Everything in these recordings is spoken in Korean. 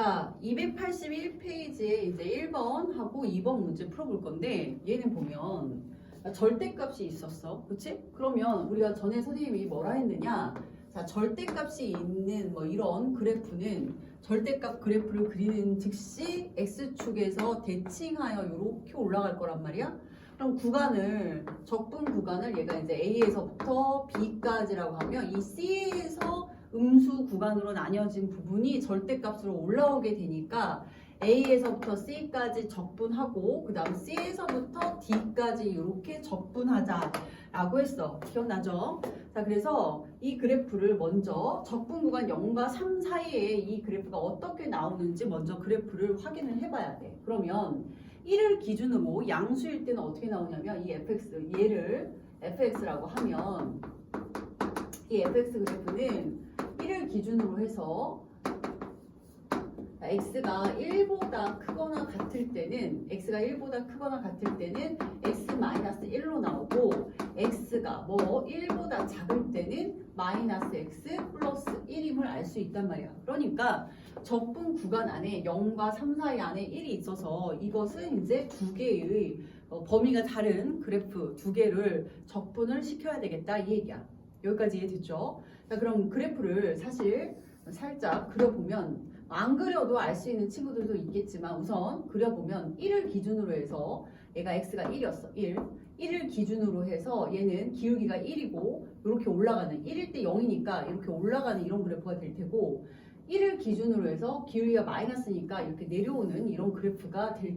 자, 281페이지에 이제 1번하고 2번 문제 풀어볼 건데 얘는 보면 절대값이 있었어. 그치? 그러면 우리가 전에 선생님이 뭐라 했느냐? 자, 절대값이 있는 뭐 이런 그래프는 절대값 그래프를 그리는 즉시 x축에서 대칭하여 이렇게 올라갈 거란 말이야. 그럼 구간을 적분 구간을 얘가 이제 A에서부터 B까지라고 하면 이 C에서 음수 구간으로 나뉘어진 부분이 절대값으로 올라오게 되니까 A에서부터 C까지 적분하고 그 다음 C에서부터 D까지 이렇게 적분하자라고 했어. 기억나죠? 자 그래서 이 그래프를 먼저 적분 구간 0과 3 사이에 이 그래프가 어떻게 나오는지 먼저 그래프를 확인을 해봐야 돼. 그러면 1을 기준으로 양수일 때는 어떻게 나오냐면 이 fx 얘를 fx라고 하면 이 fx 그래프는 1을 기준으로 해서 x가 1보다 크거나 같을 때는 x가 1보다 크거나 같을 때는 x-1로 나오고 x가 뭐 1보다 작을 때는 마이너스 x 플러스 1임을 알 수 있단 말이야. 그러니까 적분 구간 안에 0과 3 사이 안에 1이 있어서 이것은 이제 두 개의 어, 범위가 다른 그래프 두 개를 적분을 시켜야 되겠다 이 얘기야. 여기까지 이해됐죠? 자 그럼 그래프를 사실 살짝 그려보면 안 그려도 알 수 있는 친구들도 있겠지만 우선 그려보면 1을 기준으로 해서 얘가 x가 1이었어. 1 1을 기준으로 해서 얘는 기울기가 1이고 이렇게 올라가는 1일 때 0이니까 이렇게 올라가는 이런 그래프가 될 테고 1을 기준으로 해서 기울기가 마이너스니까 이렇게 내려오는 이런 그래프가 될,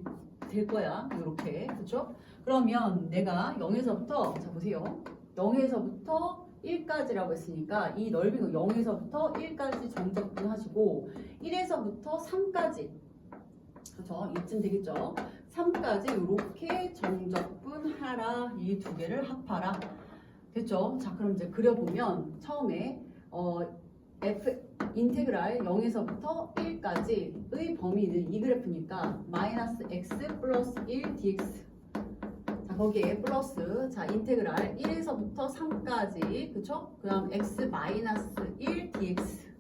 될 거야. 이렇게. 그렇죠? 그러면 내가 0에서부터 자 보세요. 0에서부터 1까지라고 했으니까 이 넓이는 0에서부터 1까지 정적분 하시고 1에서부터 3까지 그렇죠? 이쯤 되겠죠? 3까지 이렇게 정적분 하라 이 두 개를 합하라 됐죠? 자 그럼 이제 그려보면 처음에 어, f 인테그랄 0에서부터 1까지의 범위는 이 그래프니까 마이너스 x 플러스 1 dx 자 거기에 플러스 자 인테그랄 1에서부터 3까지 그쵸? 그 다음 x 마이너스 1 dx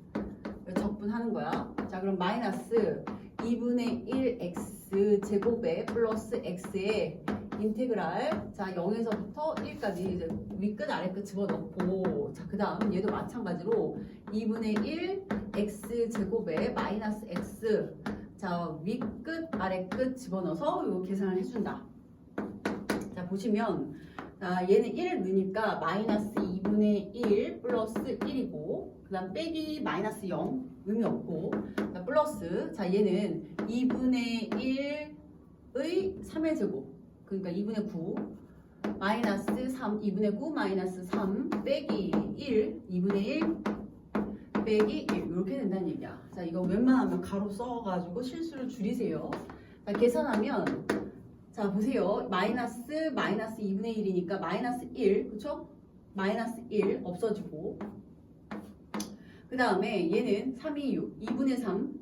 적분하는 거야 자 그럼 마이너스 2분의 1x 제곱에 플러스 x에 인테그랄 자 0에서부터 1까지 이제 위끝 아래끝 집어넣고 자그 다음 얘도 마찬가지로 2분의 1 x 제곱에 마이너스 x 자 위끝 아래끝 집어넣어서 요 계산을 해준다 자 보시면 자 얘는 1을 넣으니까 마이너스 2분의 1 플러스 1이고 그 다음 빼기 마이너스 0 의미 없고 자, 플러스 자 얘는 2분의 1의 3의 제곱 그러니까 2분의 9 마이너스 3 2분의 9 마이너스 3 빼기 1 2분의 1 빼기 1 이렇게 된다는 얘기야. 자 이거 웬만하면 가로 써가지고 실수를 줄이세요. 자 계산하면 자 보세요. 마이너스 마이너스 2분의 1이니까 마이너스 1 그쵸? 마이너스 1 없어지고. 그 다음에 얘는 3이 6 2분의 3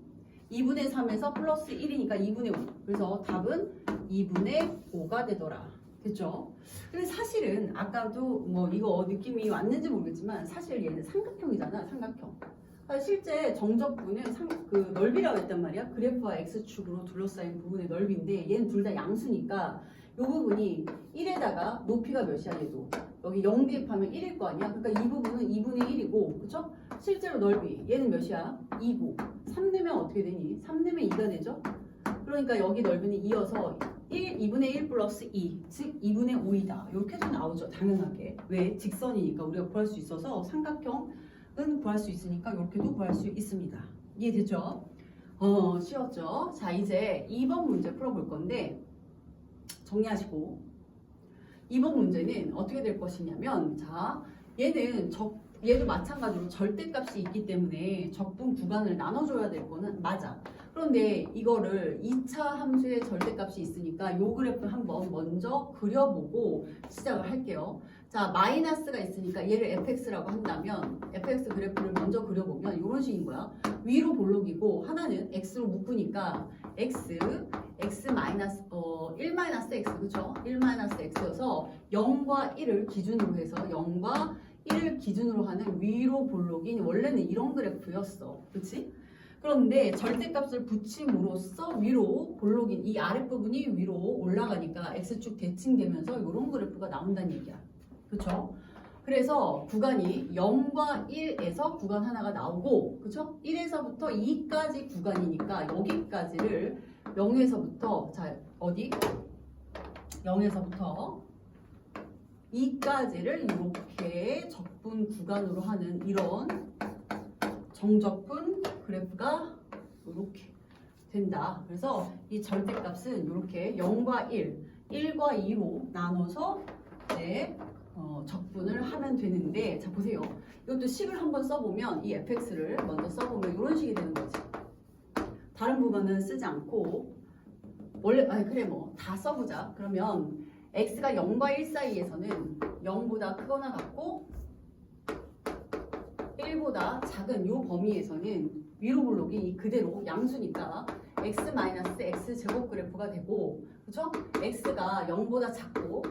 2분의 3에서 플러스 1이니까 2분의 5 그래서 답은 2분의 5가 되더라. 됐죠? 근데 사실은 아까도 뭐 이거 느낌이 왔는지 모르겠지만 사실 얘는 삼각형이잖아 삼각형 실제 정적분은 삼, 그 넓이라고 했단 말이야 그래프와 x축으로 둘러싸인 부분의 넓이인데 얘는 둘 다 양수니까 이 부분이 1에다가 높이가 몇이야 얘도 여기 0 대입하면 1일 거 아니야 그러니까 이 부분은 2분의 1이고 그쵸? 실제로 넓이 얘는 몇이야? 2고 3 내면 어떻게 되니? 3 내면 2가 되죠? 그러니까 여기 넓이는 2여서 1, 2분의 1 플러스 2, 즉 2분의 5이다. 이렇게도 나오죠, 당연하게. 왜? 직선이니까 우리가 구할 수 있어서 삼각형 은 구할 수 있으니까 이렇게도 구할 수 있습니다. 이해됐죠? 어, 쉬웠죠? 자, 이제 2번 문제 풀어볼 건데 정리하시고 2번 문제는 어떻게 될 것이냐면 자, 얘는 적 얘도 마찬가지로 절대값이 있기 때문에 적분 구간을 나눠줘야 될 거는 맞아. 그런데 이거를 2차 함수의 절대값이 있으니까 요 그래프 한번 먼저 그려보고 시작을 할게요. 자, 마이너스가 있으니까 얘를 fx라고 한다면 fx 그래프를 먼저 그려보면 이런 식인 거야. 위로 볼록이고 하나는 x로 묶으니까 x, x 마이너스 어, 1 마이너스 x 그쵸? 1 마이너스 x여서 0과 1을 기준으로 해서 0과 1을 기준으로 하는 위로 볼록인 원래는 이런 그래프였어. 그치? 그런데 절대값을 붙임으로써 위로 볼록인 이 아랫부분이 위로 올라가니까 x축 대칭되면서 이런 그래프가 나온다는 얘기야. 그렇죠? 그래서 구간이 0과 1에서 구간 하나가 나오고 그렇죠? 1에서부터 2까지 구간이니까 여기까지를 0에서부터 자 어디? 0에서부터 2까지를 이렇게 적분 구간으로 하는 이런 정적분 그래프가 이렇게 된다. 그래서 이 절대값은 이렇게 0과 1, 1과 2로 나눠서 이제 어, 적분을 하면 되는데 자 보세요. 이것도 식을 한번 써보면 이 fx를 먼저 써보면 이런 식이 되는 거지. 다른 부분은 쓰지 않고 원래 아니 그래 뭐 다 써보자. 그러면 x가 0과 1 사이에서는 0보다 크거나 같고 1보다 작은 요 범위에서는 위로 볼록이 그대로 양수니까 x 마이너스 x 제곱 그래프가 되고 그렇죠? x가 0보다 작고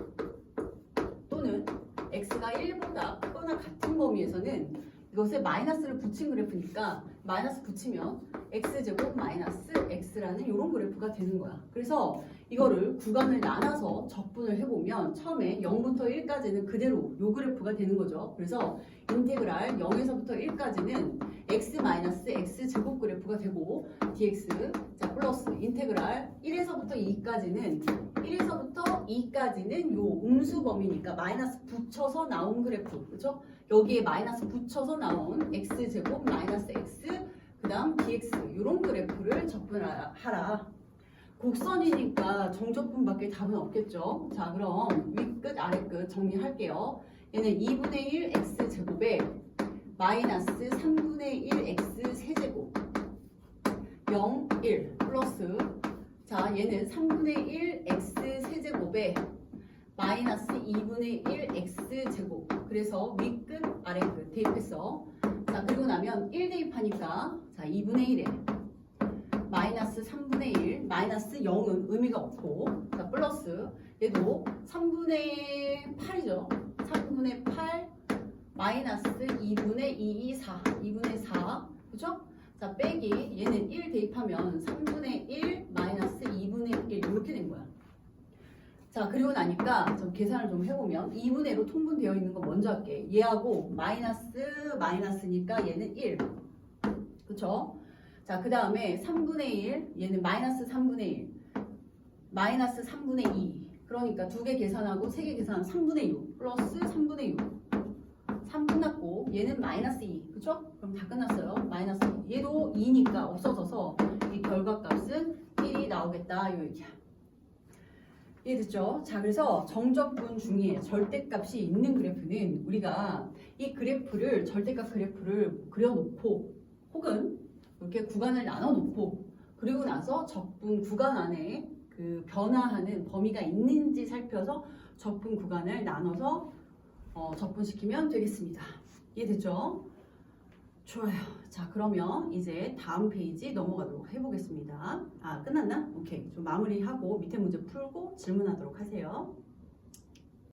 또는 x가 1보다 크거나 같은 범위에서는 이것에 마이너스를 붙인 그래프니까 마이너스 붙이면 x 제곱 마이너스 x라는 이런 그래프가 되는 거야. 그래서 이거를 구간을 나눠서 적분을 해보면 처음에 0부터 1까지는 그대로 요 그래프가 되는 거죠. 그래서 인테그랄 0에서부터 1까지는 x 마이너스 x 제곱 그래프가 되고 dx 자 플러스 인테그랄 1에서부터 2까지는 1에서부터 2까지는 요 음수 범위니까 마이너스 붙여서 나온 그래프 그렇죠? 여기에 마이너스 붙여서 나온 x 제곱 마이너스 x 그 다음 dx 이런 그래프를 적분하라. 곡선이니까 정적분밖에 답은 없겠죠. 자 그럼 윗끝 아래끝 정리할게요. 얘는 2분의 1 x 제곱에 마이너스 3분의 1 x 세제곱 0, 1 플러스. 자 얘는 3분의 1 x 세제곱에 마이너스 2분의 1 x 제곱. 그래서 윗끝 아래끝 대입했어 자 그리고 나면 1 대입하니까 자 2분의 1에 마이너스 3분의 1 마이너스 0은 의미가 없고. 자 플러스. 얘도 3분의 8이죠. 3분의 8 마이너스 2분의 2, 2, 4 2분의 4 그죠? 자 빼기. 얘는 1 대입하면 3분의 1 마이너스 2분의 1 이렇게 된 거야. 자 그리고 나니까 좀 계산을 좀 해보면 2분의 1로 통분되어 있는 거 먼저 할게. 얘하고 마이너스 마이너스니까 얘는 1 그쵸? 자 그 다음에 3분의 1 얘는 마이너스 3분의 1 마이너스 3분의 2 그러니까 두 개 계산하고 세 개 계산하면 3분의 6 플러스 3분의 6 3 끝났고 얘는 마이너스 2 그쵸? 그럼 다 끝났어요. 마이너스 2 얘도 2니까 없어져서 이 결과값은 1이 나오겠다. 요 얘기야. 이해됐죠? 자 그래서 정적분 중에 절대값이 있는 그래프는 우리가 이 그래프를 절대값 그래프를 그려놓고 혹은 이렇게 구간을 나눠놓고 그리고 나서 적분 구간 안에 그 변화하는 범위가 있는지 살펴서 적분 구간을 나눠서 어, 적분시키면 되겠습니다. 이해됐죠? 좋아요. 자 그러면 이제 다음 페이지 넘어가도록 해보겠습니다. 아 끝났나? 오케이. 좀 마무리하고 밑에 문제 풀고 질문하도록 하세요.